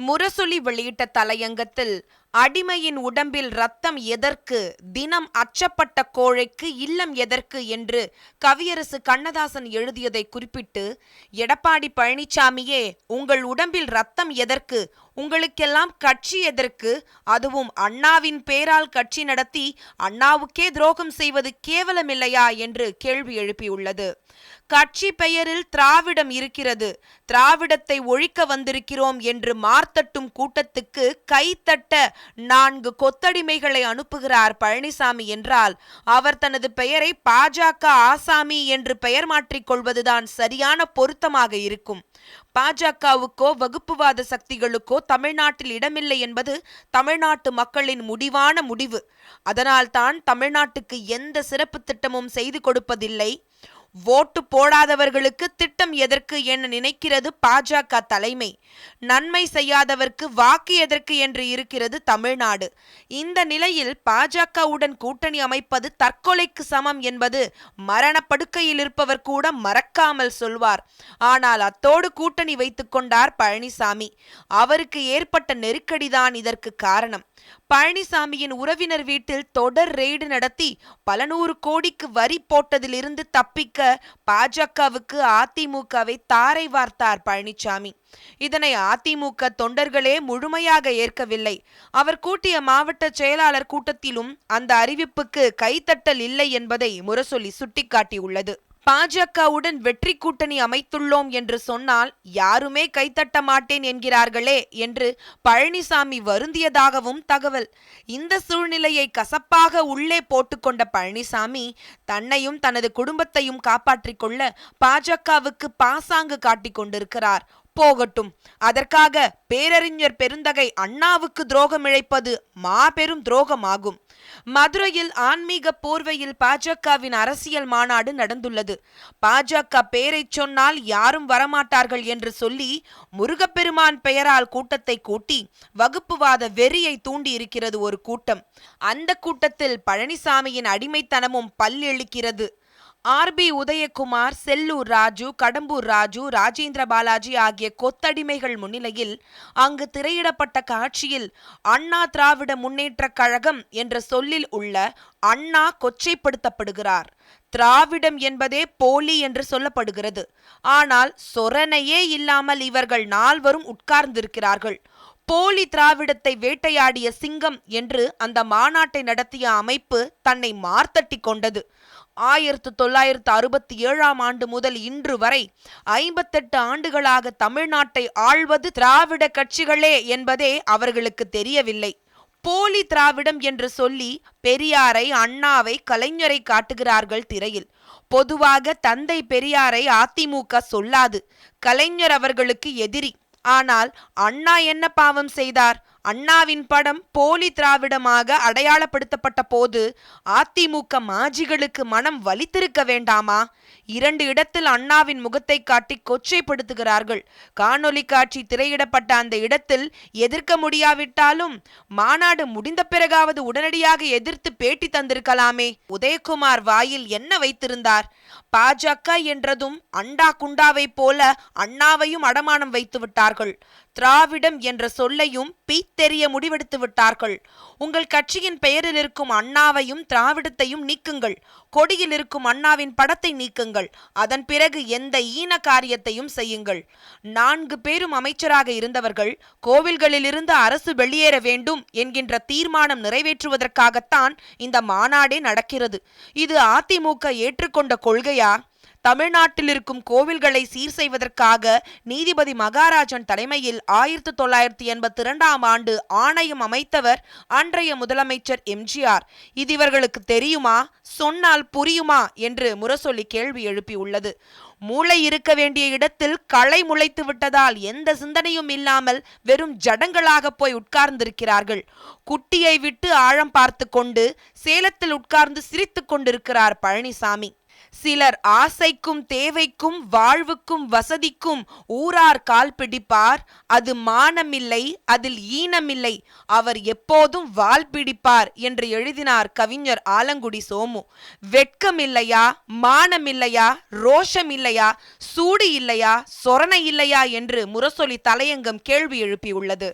முரசொலி வெளியிட்ட தலையங்கத்தில் அடிமையின் உடம்பில் ரத்தம் எதற்கு? தினம் அச்சப்பட்ட கோழைக்கு இல்லம் எதற்கு? என்று கவியரசு கண்ணதாசன் எழுதியதை குறிப்பிட்டு எடப்பாடி பழனிசாமியே உங்கள் உடம்பில் ரத்தம் எதற்கு? உங்களுக்கெல்லாம் கட்சி எதற்கு? அதுவும் அண்ணாவின் பேரால் கட்சி நடத்தி அண்ணாவுக்கே துரோகம் செய்வது கேவலமில்லையா? என்று கேள்வி எழுப்பியுள்ளது. கட்சி பெயரில் திராவிடம் இருக்கிறது. திராவிடத்தை ஒழிக்க வந்திருக்கிறோம் என்று மார்த்தட்டும் கூட்டத்துக்கு கைத்தட்ட நான்கு கொத்தடிமைகளை அனுப்புகிறார் பழனிசாமி என்றால் அவர் தனது பெயரை பாஜக ஆசாமி என்று பெயர் மாற்றிக் கொள்வதுதான் சரியான பொருத்தமாக இருக்கும். பாஜகவுக்கோ வகுப்புவாத சக்திகளுக்கோ தமிழ்நாட்டில் இடமில்லை என்பது தமிழ்நாட்டு மக்களின் முடிவான முடிவு. அதனால்தான் தமிழ்நாட்டுக்கு எந்த சிறப்பு திட்டமும் செய்து கொடுப்பதில்லை. ஓட்டு போடாதவர்களுக்கு திட்டம் எதற்கு என நினைக்கிறது பாஜக தலைமை. நன்மை செய்யாதவர்க்கு வாக்கு எதற்கு என்று இருக்கிறது தமிழ்நாடு. இந்த நிலையில் பாஜகவுடன் கூட்டணி அமைப்பது தற்கொலைக்கு சமம் என்பது மரணப்படுக்கையில் இருப்பவர் கூட மறக்காமல் சொல்வார். ஆனால் அத்தோடு கூட்டணி வைத்துக் கொண்டார் பழனிசாமி. அவருக்கு ஏற்பட்ட நெருக்கடிதான் இதற்கு காரணம். பழனிசாமியின் உறவினர் வீட்டில் தொடர் ரெய்டு நடத்தி பல நூறு கோடிக்கு வரி போட்டதிலிருந்து தப்பிக்க பாஜகவுக்கு அதிமுகவை தாரை வார்த்தார் பழனிசாமி. இதனை அதிமுக தொண்டர்களே முழுமையாக ஏற்கவில்லை. அவர் கூட்டிய மாவட்ட செயலாளர் கூட்டத்திலும் அந்த அறிவிப்புக்கு கைத்தட்டல் இல்லை என்பதை முரசொலி சுட்டிக்காட்டியுள்ளது. பாஜகவுடன் வெற்றி கூட்டணி அமைத்துள்ளோம் என்று சொன்னால் யாருமே கைத்தட்ட மாட்டேன் என்கிறார்களே என்று பழனிசாமி வருந்தியதாகவும் தகவல். இந்த சூழ்நிலையை கசப்பாக உள்ளே போட்டுக்கொண்ட பழனிசாமி தன்னையும் தனது குடும்பத்தையும் காப்பாற்றிக் கொள்ள பாஜகவுக்கு பாசாங்கு காட்டிக் கொண்டிருக்கிறார். போகட்டும். அதற்காக பேரறிஞர் பெருந்தகை அண்ணாவுக்கு துரோகம் இழைப்பது மாபெரும் துரோகமாகும். மதுரையில் ஆன்மீக போர்வையில் பாஜகவின் அரசியல் மாநாடு நடந்துள்ளது. பாஜக பேரை சொன்னால் யாரும் வரமாட்டார்கள் என்று சொல்லி முருகப்பெருமான் பெயரால் கூட்டத்தை கூட்டி வகுப்புவாத வெறியை தூண்டி இருக்கிறது ஒரு கூட்டம். அந்த கூட்டத்தில் பழனிசாமியின் அடிமைத்தனமும் பல்லெழுக்கிறது. ஆர் பி உதயகுமார் செல்லூர் ராஜு கடம்பூர் ராஜு ராஜேந்திர பாலாஜி ஆகிய கொத்தடிமைகள் முன்னிலையில் அங்கு திரையிடப்பட்ட காட்சியில் அண்ணா திராவிட முன்னேற்றக் கழகம் என்ற சொல்லில் உள்ள அண்ணா கொச்சைப்படுத்தப்படுகிறார். திராவிடம் என்பதே போலி என்று சொல்லப்படுகிறது. ஆனால் சொரணையே இல்லாமல் இவர்கள் நால்வரும் உட்கார்ந்திருக்கிறார்கள். போலி திராவிடத்தை வேட்டையாடிய சிங்கம் என்று அந்த மாநாட்டை நடத்திய அமைப்பு தன்னை மார்த்தட்டி கொண்டது. ஆயிரத்து தொள்ளாயிரத்து அறுபத்தி ஏழாம் ஆண்டு முதல் இன்று வரை ஐம்பத்தெட்டு ஆண்டுகளாக தமிழ்நாட்டை ஆள்வது திராவிட கட்சிகளே என்பதே அவர்களுக்கு தெரியவில்லை. போலி திராவிடம் என்று சொல்லி பெரியாரை அண்ணாவை கலைஞரை காட்டுகிறார்கள் திரையில். பொதுவாக தந்தை பெரியாரை அதிமுக சொல்லாது. கலைஞர் அவர்களுக்கு எதிரி. ஆனால் அண்ணா என்ன பாவம் செய்தார்? அண்ணாவின் படம் போலி திராவிடமாக அடையாளப்படுத்தப்பட்ட போது அதிமுக மாஜிகளுக்கு மனம் வலித்திருக்க வேண்டாமா? இரண்டு இடத்தில் அண்ணாவின் முகத்தை காட்டி கொச்சைப்படுத்துகிறார்கள். காணொலி காட்சி திரையிடப்பட்ட அந்த இடத்தில் எதிர்க்க முடியாவிட்டாலும் மாநாடு முடிந்த பிறகாவது உடனடியாக எதிர்த்து பேட்டி தந்திருக்கலாமே. உதயகுமார் வாயில் என்ன வைத்திருந்தார்? பாஜக என்றதும் அண்டா குண்டாவை போல அண்ணாவையும் அடமானம் வைத்து விட்டார்கள் திராவிடம் என்ற சொல்லையும் பீத்தெறிய முடிவெடுத்து விட்டார்கள். உங்கள் கட்சியின் பெயரில் இருக்கும் அண்ணாவையும் திராவிடத்தையும் நீக்குங்கள். கொடியில் இருக்கும் அண்ணாவின் படத்தை நீக்குங்கள். அதன் பிறகு எந்த ஈன காரியத்தையும் செய்யுங்கள். நான்கு பேரும் அமைச்சராக இருந்தவர்கள் கோவில்களிலிருந்து அரசு வெளியேற வேண்டும் என்கின்ற தீர்மானம் நிறைவேற்றுவதற்காகத்தான் இந்த மாநாடே நடக்கிறது. இது அதிமுக ஏற்றுக்கொண்ட கொள்கையா? தமிழ்நாட்டில் இருக்கும் கோவில்களை சீர் செய்வதற்காக நீதிபதி மகாராஜன் தலைமையில் ஆயிரத்தி தொள்ளாயிரத்தி எண்பத்தி இரண்டாம் ஆண்டு ஆணையம் அமைத்தவர் அன்றைய முதலமைச்சர் எம்ஜிஆர். இது இவர்களுக்கு தெரியுமா? சொன்னால் புரியுமா? என்று முரசொலி கேள்வி எழுப்பியுள்ளது மூளை இருக்க வேண்டிய இடத்தில் களை முளைத்து விட்டதால் எந்த சிந்தனையும் இல்லாமல் வெறும் ஜடங்களாக போய் உட்கார்ந்திருக்கிறார்கள். குட்டியை விட்டு ஆழம் பார்த்து கொண்டு சேலத்தில் உட்கார்ந்து சிரித்து கொண்டிருக்கிறார் பழனிசாமி. சிலர் ஆசைக்கும் தேவைக்கும் வாழ்வுக்கும் வசதிக்கும் ஊரார் கால் பிடிப்பார். அது மானமில்லை அதில் ஈனமில்லை. அவர் எப்போதும் வால் பிடிப்பார் என்று எழுதினார் கவிஞர் ஆலங்குடி சோமு. வெட்கமில்லையா மானமில்லையா ரோஷமில்லையா சூடு இல்லையா சொரணை இல்லையா என்று முரசொலி தலையங்கம் கேள்வி எழுப்பியுள்ளது.